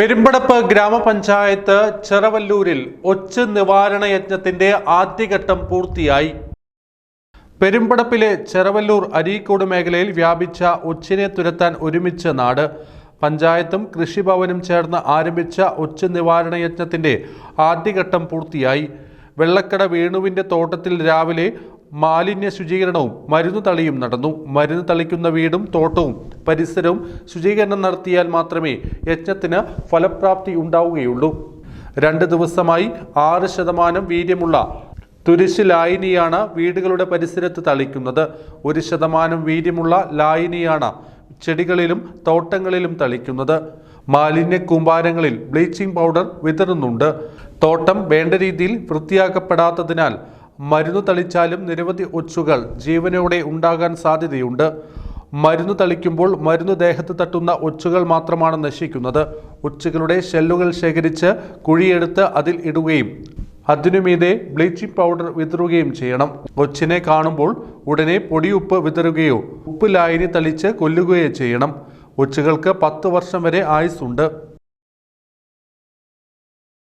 പെരുമ്പടപ്പ് ഗ്രാമപഞ്ചായത്ത് ചെറവല്ലൂരിൽ ഒച്ച് നിവാരണ യജ്ഞത്തിന്റെ ആദ്യഘട്ടം പൂർത്തിയായി. പെരുമ്പടപ്പിലെ ചെറവല്ലൂർ അരീക്കോട് മേഖലയിൽ വ്യാപിച്ച ഒച്ചിനെ തുരത്താൻ ഒരുമിച്ച നാട്. പഞ്ചായത്തും കൃഷിഭവനും ചേർന്ന് ആരംഭിച്ച ഒച്ച് നിവാരണ യജ്ഞത്തിന്റെ ആദ്യഘട്ടം പൂർത്തിയായി. വെള്ളക്കട വേണുവിന്റെ തോട്ടത്തിൽ രാവിലെ മാലിന്യ ശുചീകരണവും മരുന്ന് തളിയും നടന്നു. മരുന്ന് തളിക്കുന്ന വീടും തോട്ടവും പരിസരവും ശുചീകരണം നടത്തിയാൽ മാത്രമേ യജ്ഞത്തിന് ഫലപ്രാപ്തി ഉണ്ടാവുകയുള്ളൂ. രണ്ട് ദിവസമായി ആറ് ശതമാനം വീര്യമുള്ള തുരിശ് ലായനിയാണ് വീടുകളുടെ പരിസരത്ത് തളിക്കുന്നത്. ഒരു ശതമാനം വീര്യമുള്ള ലായനിയാണ് ചെടികളിലും തോട്ടങ്ങളിലും തളിക്കുന്നത്. മാലിന്യ കൂമ്പാരങ്ങളിൽ ബ്ലീച്ചിങ് പൗഡർ വിതറുന്നുണ്ട്. തോട്ടം വേണ്ട രീതിയിൽ വൃത്തിയാക്കപ്പെടാത്തതിനാൽ മരുന്ന് തളിച്ചാലും നിരവധി ഒച്ചുകൾ ജീവനോടെ ഉണ്ടാകാൻ സാധ്യതയുണ്ട്. മരുന്ന് തളിക്കുമ്പോൾ മരുന്ന് ദേഹത്ത് തട്ടുന്ന ഒച്ചുകൾ മാത്രമാണ് നശിക്കുന്നത്. ഒച്ചുകളുടെ ഷെല്ലുകൾ ശേഖരിച്ച് കുഴിയെടുത്ത് അതിൽ ഇടുകയും അതിനുമീതെ ബ്ലീച്ചിങ് പൗഡർ വിതറുകയും ചെയ്യണം. ഒച്ചിനെ കാണുമ്പോൾ ഉടനെ പൊടിയുപ്പ് വിതറുകയോ ഉപ്പ് ലായനി തളിച്ച് കൊല്ലുകയോ ചെയ്യണം. ഒച്ചുകൾക്ക് പത്ത് വർഷം വരെ ആയുസ്സുണ്ട്.